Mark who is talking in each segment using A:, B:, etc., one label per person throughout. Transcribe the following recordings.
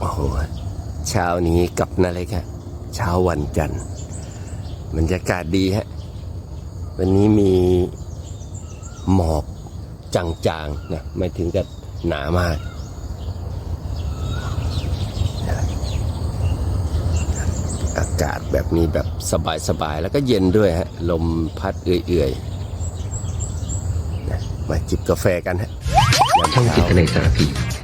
A: โอ้โหเช้านี้กับนาเลยครับเช้าวันจันทร์บรรยากาศดีฮะ วันนี้มีหมอกจางๆนะไม่ถึงกับหนามากอากาศแบบนี้แบบสบายๆ แล้วก็เย็นด้วยฮะ ลมพัดเอื่อยๆนะมาจิบกาแฟกันฮะยาม
B: ช่องจิ
A: เช้า
B: ตในสารพี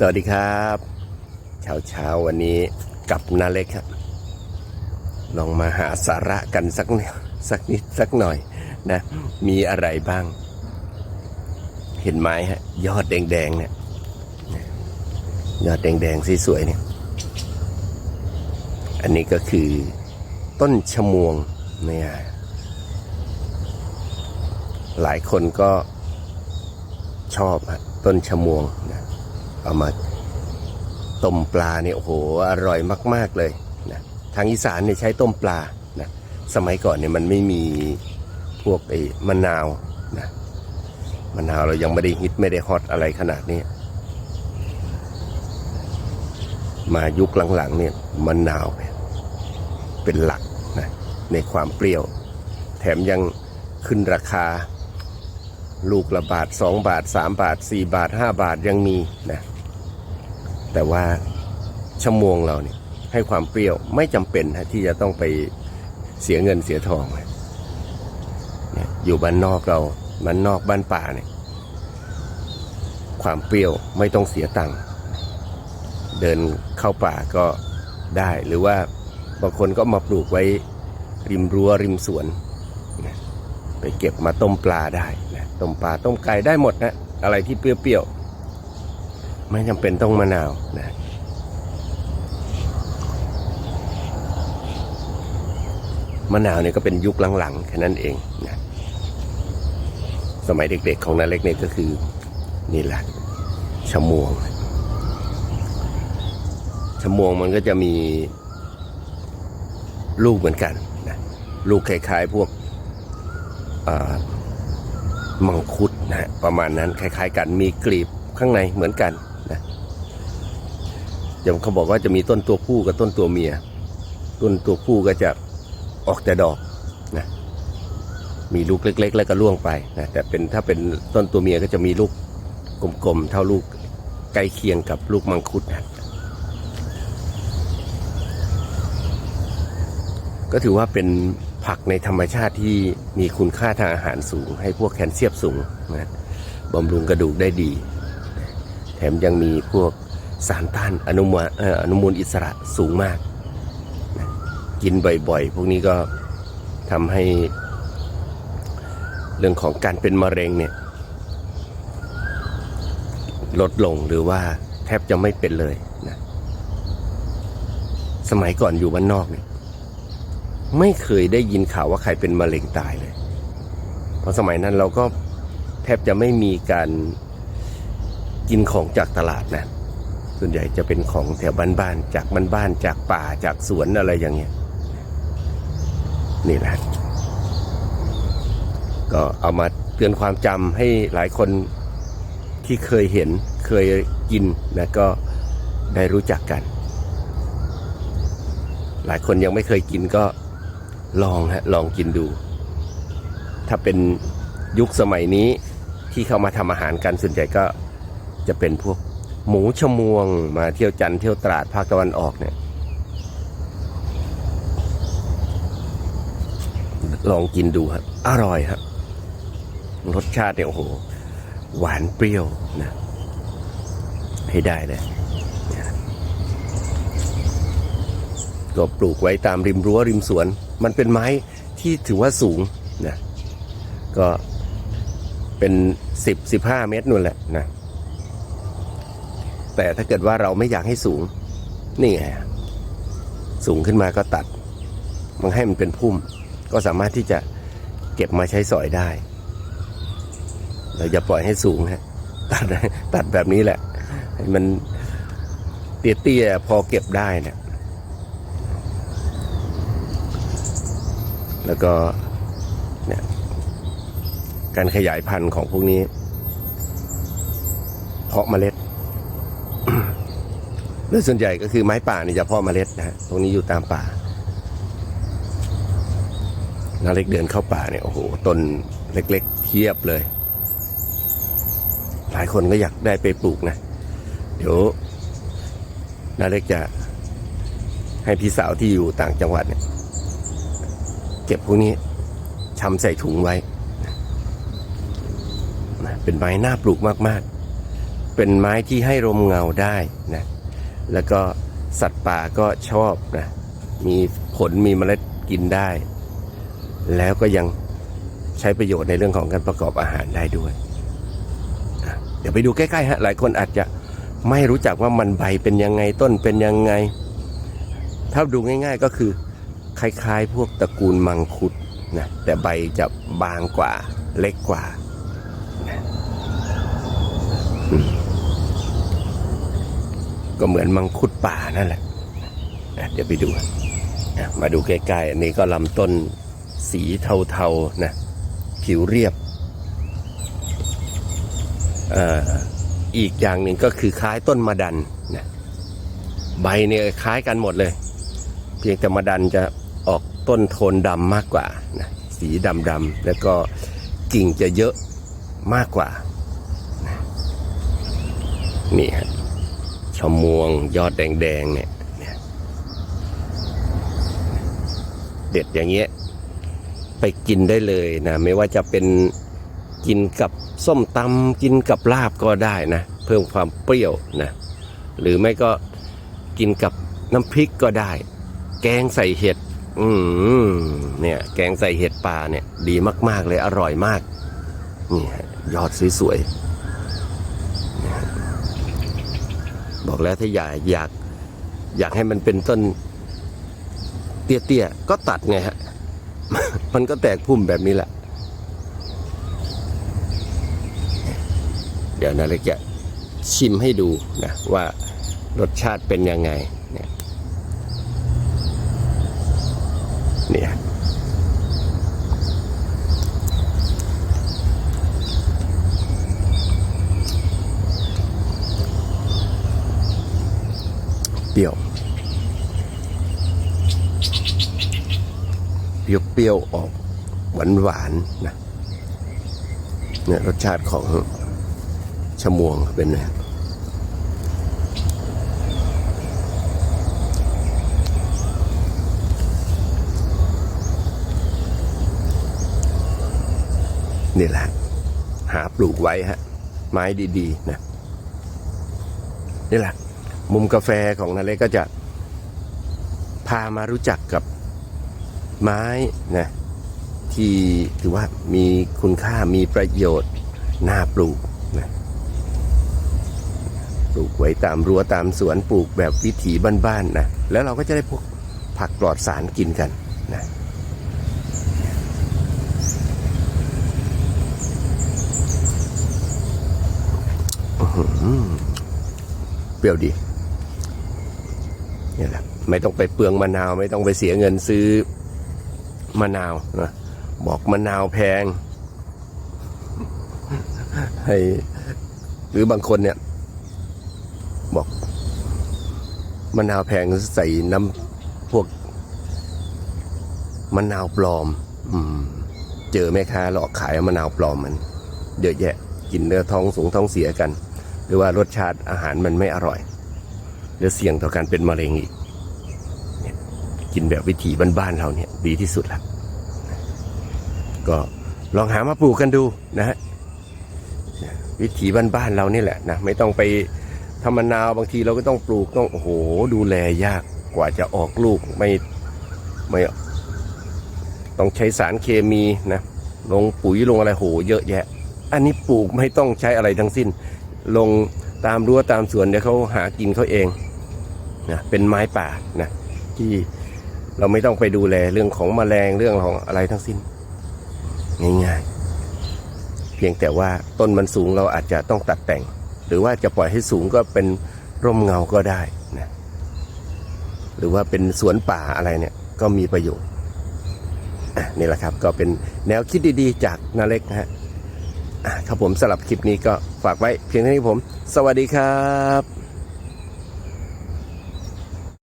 A: สวัสดีครับเช้าเช้าวันนี้กับนาเล็กครับลองมาหาสาระกันสักนิดสักนิดสักหน่อยนะ มีอะไรบ้าง เห็นไหมฮะ ยอดแดงๆเนี่ยยอดแดงๆสวยๆเนี่ย อันนี้ก็คือต้นชะมวงเนี่ยหลายคนก็ชอบต้นชะมวงนะ เอามาต้มปลาเนี่ยโอ้โหอร่อยมาก ๆเลยนะทางอีสานเนี่ยใช้ต้มปลานะสมัยก่อนเนี่ยมันไม่มีพวกไอ้มะนาวนะมะนาวเรายังไม่ได้ฮิตไม่ได้ฮอตอะไรขนาดนี้มายุคหลังๆเนี่ยมะนาวเป็นหลักนะในความเปรี้ยว แถมยังขึ้นราคา ลูกละบาทสองบาทสามบาทสี่บาทห้าบาทยังมีนะ แต่ว่าชั่วโมงเราเนี่ยให้ความเปรี้ยวไม่จำเป็นฮะที่จะต้องไปเสียเงินเสียทองเนี่ยอยู่บ้านนอกเราบ้านนอกบ้านป่าเนี่ยความเปรี้ยวไม่ต้องเสียตังค์เดินเข้าป่าก็ได้หรือว่าบางคนก็มาปลูกไว้ริมรั้วริมสวนไปเก็บมาต้มปลาได้นะต้มปลาต้มไก่ได้หมดนะอะไรที่เปรี้ยวๆ ไม่จำเป็นต้องมะนาวนะมะนาวเนี่ยก็เป็นยุคหลังๆแค่นั้นเองนะสมัยเด็กๆของนาเล็กเนี่ยก็คือนี่แหละชะมวงชะมวงมันก็จะมีลูกเหมือนกันนะลูกคล้ายๆพวกมังคุดนะประมาณนั้นคล้ายๆกันมีกลีบข้างในเหมือนกัน อย่างเขาบอกว่าจะมีต้นตัวผู้กับต้นตัวเมีย ต้นตัวผู้ก็จะออกแต่ดอกนะมีลูกเล็ก ๆ แล้วก็ร่วงไปนะแต่เป็นถ้าเป็นต้นตัวเมียก็จะมีลูกกลมๆเท่าลูกใกล้เคียงกับลูกมังคุดนะก็ถือว่าเป็นผักในธรรมชาติที่มีคุณค่าทางอาหารสูง ให้พวกแคลเซียมสูงนะบำรุงกระดูกได้ดี แถมยังมีพวก สารต้านอนุมูลอนุมูลอิสระสูงมากนะกินบ่อยๆ พวกนี้ก็ทำให้เรื่องของการเป็นมะเร็งเนี่ยลดลงหรือว่าแทบจะไม่เป็นเลยนะสมัยก่อนอยู่บ้านนอกเนี่ยไม่เคยได้ยินข่าวว่าใครเป็นมะเร็งตายเลย เพราะสมัยนั้นเราก็แทบจะไม่มีการกินของจากตลาดนะ ส่วนใหญ่จะเป็นของแถวบ้านๆจากบ้านๆจากป่าจากสวนอะไรอย่างเงี้ยนี่แหละก็เอามาเตือนความจำให้หลายคนที่เคยเห็นเคยกินนะก็ได้รู้จักกัน หลายคนยังไม่เคยกินก็ลองฮะลองกินดู ถ้าเป็นยุคสมัยนี้ที่เข้ามาทำอาหารกันส่วนใหญ่ก็จะเป็นพวก หมูชะมวงมาเที่ยวจันทร์เที่ยวตราดภาคตะวันออกเนี่ย ลองกินดูครับ อร่อยครับ รสชาติเนี่ยโอ้โห หวานเปรี้ยวนะ ให้ได้เลยก็ปลูกไว้ตามริมรั้วริมสวน มันเป็นไม้ที่ถือว่าสูงนะ ก็เป็นสิบสิบห้าเมตรนู่นแหละนะ แต่ถ้าเกิดว่าเราไม่อยากให้สูง นี่ไงสูงขึ้นมาก็ตัด มันให้มันเป็นพุ่ม ก็สามารถที่จะเก็บมาใช้สอยได้ เราอย่าปล่อยให้สูงฮะตัดตัดแบบนี้แหละให้มันเตี้ยๆพอเก็บได้เนี่ยแล้วก็เนี่ยการขยายพันธุ์ของพวกนี้ เพาะเมล็ด โดยส่วนใหญ่ก็คือไม้ป่านี่จะเพาะเมล็ดนะฮะตรงนี้อยู่ตามป่านาเล็กเดินเข้าป่าเนี่ยโอ้โหต้นเล็กๆเทียบเลย หลายคนก็อยากได้ไปปลูกนะ เดี๋ยวนาเล็กจะให้พี่สาวที่อยู่ต่างจังหวัดเนี่ยเก็บพวกนี้ชำใส่ถุงไว้ เป็นไม้น่าปลูกมากๆ เป็นไม้ที่ให้ลมเงาได้นะ แล้วก็สัตว์ป่าก็ชอบนะมีผลมีเมล็ดกินได้ แล้วก็ยังใช้ประโยชน์ในเรื่องของการประกอบอาหารได้ด้วย เดี๋ยวไปดูใกล้ๆฮะหลายคนอาจจะไม่รู้จักว่ามันใบเป็นยังไงต้นเป็นยังไง ถ้าดูง่ายๆก็คือคล้ายๆ พวกตระกูลมังคุดนะแต่ใบจะบางกว่าเล็กกว่านะ ก็เหมือนมังคุดป่านั่นแหละเดี๋ยวไปดูมาดูใกล้ๆอันนี้ก็ลำต้นสีเทาๆนะผิวเรียบอีกอย่างหนึ่งก็คือคล้ายต้นมะดันนะใบเนี่ยคล้ายกันหมดเลย เพียงแต่มะดันจะออกต้นโทนดำมากกว่านะสีดำๆแล้วก็กิ่งจะเยอะมากกว่า นี่ฮะ ชมวงยอดแดงๆเนี่ยเด็ดอย่างเงี้ยไปกินได้เลยนะไม่ว่าจะเป็นกินกับส้มตำกินกับลาบก็ได้นะ เพิ่มความเปรี้ยวนะหรือไม่ก็กินกับน้ำพริกก็ได้ แกงใส่เห็ดอืมเนี่ยแกงใส่เห็ดปลาเนี่ยดีมากๆเลยอร่อยมากนี่ยอดสวยๆเนี่ย บอกแล้วถ้าอยากอยากอยากให้มันเป็นต้นเตี้ยๆก็ตัดไงฮะ มันก็แตกพุ่มแบบนี้แหละ เดี๋ยวนาเล็กจะชิมให้ดูนะว่ารสชาติเป็นยังไงเนี่ยเนี่ยเปรี้ยว เปรี้ยวๆออกหวานหวานๆนะเนี่ยรสชาติของชะมวงเป็นไงนี่แหละ หาปลูกไว้ฮะ ไม้ดีๆนะนี่แหละ มุมกาแฟของนาเล็กก็จะพามารู้จักกับ ไม้นะที่ถือว่ามีคุณค่ามีประโยชน์น่าปลูกนะปลูกไว้ตามรั้วตามสวนปลูกแบบวิถีบ้านๆนะแล้วเราก็จะได้พวกผักปลอดสารกินกันนะอือเปรี้ยวดีนี่แหละไม่ต้องไปเปลืองมะนาว ไม่ต้องไปเสียเงินซื้อ มะนาวนะบอกมะนาวแพงให้หรือบางคนเนี่ย บอกมะนาวแพงใส่น้ำพวกมะนาวปลอม อืม เจอแม่ค้าหลอกขายมะนาวปลอมมันเยอะแยะกินเนื้อท้องสูงท้องเสียกัน หรือว่ารสชาติอาหารมันไม่อร่อย หรือเสี่ยงต่อการเป็นมะเร็งอีก กินแบบวิถีบ้านๆเราเนี่ยดีที่สุดละก็ลองหามาปลูกกันดูนะฮะวิถีบ้านๆเรานี่แหละนะไม่ต้องไปทำมะนาวบางทีเราก็ต้องปลูกต้องโอ้โหดูแลยากกว่าจะออกลูกไม่ไม่ต้องใช้สารเคมีนะลงปุ๋ยลงอะไรโหเยอะแยะ อันนี้ปลูกไม่ต้องใช้อะไรทั้งสิ้น ลงตามรั้วตามสวนเดี๋ยวเขาหากินเขาเองนะเป็นไม้ป่านะที่ เราไม่ต้องไปดูแลเรื่องของแมลงเรื่องของอะไรทั้งสิ้น ง่ายๆ เพียงแต่ว่าต้นมันสูงเราอาจจะต้องตัดแต่ง หรือว่าจะปล่อยให้สูงก็เป็นร่มเงาก็ได้นะหรือว่าเป็นสวนป่าอะไรเนี่ยก็มีประโยชน์นี่แหละครับก็เป็นแนวคิดดีๆ จากนาเล็กนะฮะอะครับผมสำหรับคลิปนี้ก็ฝากไว้เพียงเท่านี้ผม สวัสดีครับ